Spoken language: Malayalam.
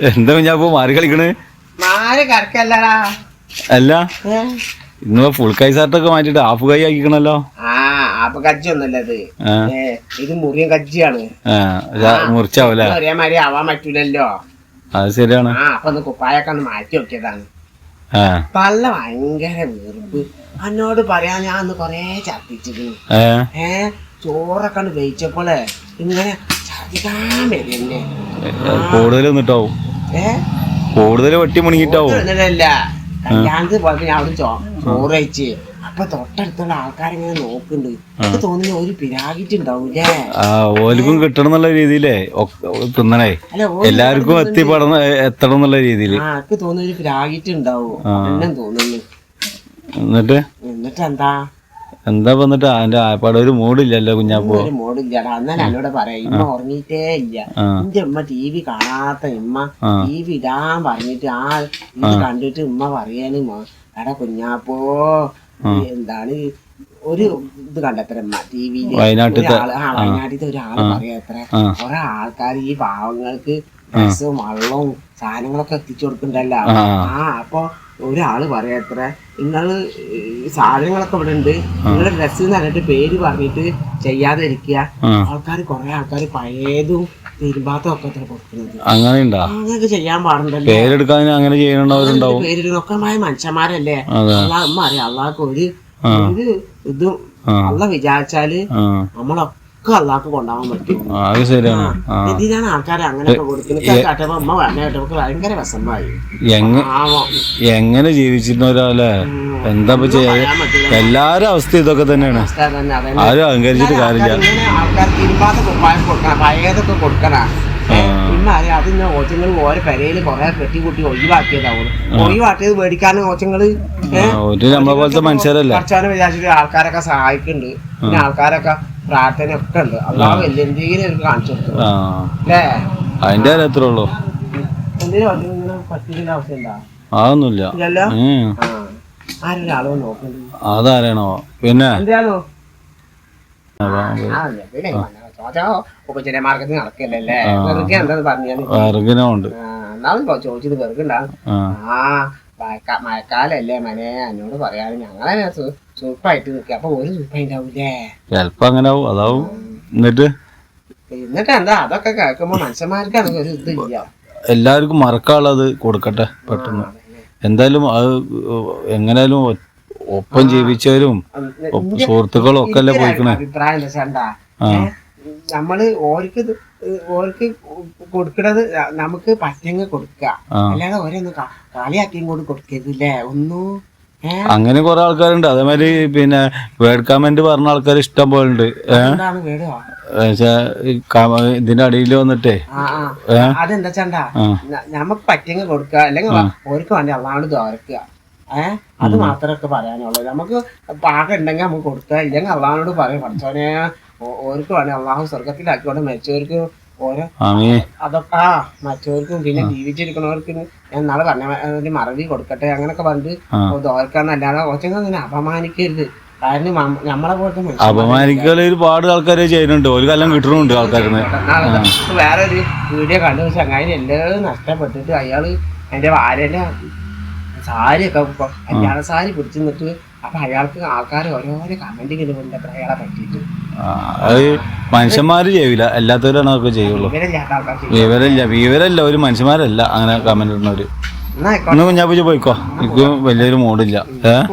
എന്താ ഞാൻ ഇപ്പൊ മാറി കളിക്കണ്? അല്ല? ഇന്ന് ഫുൾ കൈ ഷർട്ടൊക്കെ മാറ്റിട്ട് ഹാഫ് കൈ ആക്കിക്കണല്ലോ? കജ്ജി ഒന്നല്ല ഇത്. കജ്ജിയാണ്. മുറിച്ചാവൂലേ ആവാൻ പറ്റൂലല്ലോ. അത് ശരിയാണ്. ആ അപ്പൊ ഒന്ന് കുപ്പായൊക്കെ ഒന്ന് മാറ്റി നോക്കിയതാണ്. ആ. പള്ള ഭയങ്കര വീർപ്പ് എന്നോട് പറയാ ഞാൻ അന്ന് കൊറേ ഛർദിച്ചിരുന്നു ഏ? ചോറൊക്കെ വെയിച്ചപ്പോളെ ഇങ്ങനെ കൂടുതൽ നിന്നിട്ടാവും. കൂടുതൽ വെട്ടി മുണങ്ങിട്ടാവും. ചോറ് കഴിച്ച്. അപ്പൊ തൊട്ടടുത്തുള്ള ആൾക്കാരിങ്ങനെ നോക്കുന്നുണ്ട്. എനിക്ക് തോന്നുന്നു ഒരു ആ കിട്ടണം എന്നുള്ള രീതിയിലേ. തിന്നണേ. എല്ലാവർക്കും എത്തിപ്പെടണം എത്തണം എന്നുള്ള രീതിയിൽ ആ എനിക്ക് തോന്നുന്നു ഒരു എന്നെ തോന്നുന്നു. എന്നിട്ട്? എന്നിട്ട് എന്താ എന്താ വന്നിട്ട് അതിന്റെ ആപ്പാട് ഒരു മൂടില്ലല്ലോ കുഞ്ഞാപ്പോ? മൂടില്ലടാ അന്നേരം എന്നോട് പറയാ ഇമ്മ ഉറങ്ങിയിട്ടേ ഇല്ല. എന്റെ ഉമ്മ ടി വി കാണാത്ത ഇമ്മ. ടി വി ഇടാൻ പറഞ്ഞിട്ട് ആ ഇത് കണ്ടിട്ട് ഉമ്മ പറയാന് എടാ കുഞ്ഞാപ്പോ എന്താണ് ഒരു ഇത് കണ്ടത്ര ടി വിയിൽ വയനാട്ടിലത്തെ- ഒരാൾ പറയാത്ര കുറെ ആൾക്കാർ ഈ പാവങ്ങൾക്ക് ഡ്രസ്സും വള്ളവും സാധനങ്ങളൊക്കെ എത്തിച്ചു കൊടുക്കണ്ടല്ലോ. ആ അപ്പൊ ഒരാൾ പറയാത്ര നിങ്ങൾ ഈ സാധനങ്ങളൊക്കെ ഇവിടെ ഉണ്ട് നിങ്ങളുടെ ഡ്രസ്സ് പറഞ്ഞിട്ട് പേര് പറഞ്ഞിട്ട് ചെയ്യാതെ ഇരിക്കുക ആൾക്കാർ കുറെ ആൾക്കാർ പഴയതും തിരുമ്പാത്തും ഒക്കെ അത്ര കൊടുക്കുന്നത് അങ്ങനെ അങ്ങനെയൊക്കെ ചെയ്യാൻ പാടുണ്ടല്ലോ? പേരെടുക്കാൻ അങ്ങനെ ചെയ്യണവരുണ്ടാവും പേരിനൊക്കമായ മനുഷ്യന്മാരല്ലേ? അള്ളാഹ് അറിയാം. അള്ളാഹ്ക്ക് ഒരു ഇത് ഒരു ഇതും അള്ള വിചാരിച്ചാൽ ആ. നമ്മളൊക്കെ അള്ളാഹ്ക്ക് കൊണ്ടാവാൻ പറ്റും അത് ശരിയാണ്. അങ്ങനെയൊക്കെ കൊടുക്കുന്നത്. കേട്ടപ്പോ ഭയങ്കര എങ്ങനെ ജീവിച്ചിരുന്നവരല്ലേ? എന്താ ചെയ്യാ എല്ലാരും അവസ്ഥ ഇതൊക്കെ തന്നെയാണ്. ആരും അഹങ്കരിച്ചിട്ട് കാര്യമില്ല. ഇങ്ങനെ ആൾക്കാർ തിരുമ്പാത്ത കുപ്പായം കൊടുക്കണം പഴയതൊക്കെ കൊടുക്കണം അറിയാം അത് ഇന്ന ഓച്ചങ്ങൾ ഓരോ പെരയിൽ കൊറേ കെട്ടിക്കൂട്ടി ഒഴിവാക്കിയതാവുള്ളൂ. ഒഴിവാക്കിയത് മേടിക്കാനും ഓച്ചങ്ങൾ മനുഷ്യരല്ലേ? വിചാരിച്ചു വിചാരിച്ചിട്ട് ആൾക്കാരൊക്കെ സഹായിക്കുന്നുണ്ട് പിന്നെ ആൾക്കാരൊക്കെ പ്രാർത്ഥന ഒക്കെ ഉണ്ട്. അള്ളാഹ് വലിയ എന്തെങ്കിലും എനിക്ക് കാണിച്ചു ആ. അല്ലേ അതിന്റെ എത്ര ഉള്ളൂ? അതൊന്നുമില്ല അതാരാണോ? പിന്നെ? എന്താണോ അപ്പൊ ആ. പിന്നെ ചോദിച്ചോ ഉപചന മാർഗത്തിൽ നടക്കില്ലല്ലേ വെറുതെ എന്നാലും ചോദിച്ചത് വെറുക്കുണ്ടാവും ആ. ആ മഴക്കാ മഴക്കാലല്ലേ മനെ. എന്നോട് പറയാതെ ഞങ്ങളെ സൂപ്പായിട്ട് നിൽക്കുക. അപ്പൊ ഒരു സൂപ്പായിണ്ടാവൂലേ ചെലപ്പോ അങ്ങനെ ആവും അതാവും. എന്നിട്ട്? എന്നിട്ട് എന്താ? അതൊക്കെ കേൾക്കുമ്പോ മനുഷ്യന്മാർക്ക് ഒരു ഇതില്ല. എല്ലാവർക്കും മറക്കാനുള്ളത് കൊടുക്കട്ടെ പെട്ടെന്ന്. എന്തായാലും അത് എങ്ങനെയാലും ഒപ്പം ജീവിച്ചവരും സുഹൃത്തുക്കളും ഒക്കെ അല്ലേ പോയിക്കണേ? അഭിപ്രായം നമ്മൾ ഓർക്ക് ഓർക്ക് കൊടുക്കണത് നമുക്ക് പറ്റങ്ങ് കൊടുക്കുക. അല്ലാതെ ഓരോന്നും കാളിയാക്കിയും കൂടി കൊടുക്കരുതില്ലേ? ഒന്നും അങ്ങനെ കുറെ ആൾക്കാരുണ്ട്. അതേമാതിരി പിന്നെ വേഡ് കമന്റ് പറഞ്ഞ ആൾക്കാർ ഇഷ്ടം പോലെ ഉണ്ട് ഇതിന്റെ അടിയിൽ വന്നിട്ടേ? അതെന്താ ചണ്ടാ. നമുക്ക് പറ്റിയെങ്കിൽ കൊടുക്കുക അല്ലെങ്കിൽ ഓർക്ക് വേണ്ടി അള്ളാണ്ട് തോരക്കുക ഏഹ് അത് മാത്രമൊക്കെ പറയാനുള്ളൂ. നമുക്ക് പാകം ഉണ്ടെങ്കിൽ നമുക്ക് കൊടുക്കുക ഇല്ലെങ്കിൽ അള്ളാഹിനോട് പറയും പഠിച്ചോനെ ഓർക്ക് വേണേ. അള്ളാഹു സ്വർഗത്തിലാക്കിക്കൊണ്ട് മരിച്ചവർക്ക് ഓരോ അതൊക്കെ ആ മറ്റവർക്കും പിന്നെ ജീവിച്ചിരിക്കുന്നവർക്ക് ഞാൻ നാളെ പറഞ്ഞ മറവി കൊടുക്കട്ടെ അങ്ങനൊക്കെ പറഞ്ഞിട്ട് ഓർക്കാന്നല്ലാതെ കുറച്ചൊന്നും അങ്ങനെ അപമാനിക്കരുത്. കാരണം നമ്മളെ പോലത്തെ അപമാനിക്കൽ ഒരുപാട് ആൾക്കാർ ചെയ്യുന്നുണ്ട്. ഒരു കല്ലം കിട്ടുന്നുണ്ട് ആൾക്കാരിന്ന്. നാളെ വേറെ ഒരു വീഡിയോ കണ്ടു ചങ്ങായി എല്ലാം നഷ്ടപ്പെട്ടിട്ട് അയാൾ എന്റെ ഭാര്യന്റെ സാരിയൊക്കെ കല്യാണ സാരി പിടിച്ചു നിന്നിട്ട് അപ്പൊ അയാൾക്ക് ആൾക്കാർ ഓരോരോ കമന്റ് ഇടുന്നുണ്ട് അത്ര അയാളെ പറ്റിയിട്ട്. അത് മനുഷ്യന്മാര് ചെയ്യൂല. എല്ലാത്തവരാണ് അതൊക്കെ ചെയ്യുള്ളൂ. വിവരമില്ല. വിവരമില്ല. ഒരു മനുഷ്യന്മാരല്ല അങ്ങനെ കമന്റ് ഇടുന്നവര്. ഇന്ന് കുഞ്ഞാപ്പൂജ പോയിക്കോ? എനിക്ക് വലിയൊരു മൂടില്ല ഏഹ്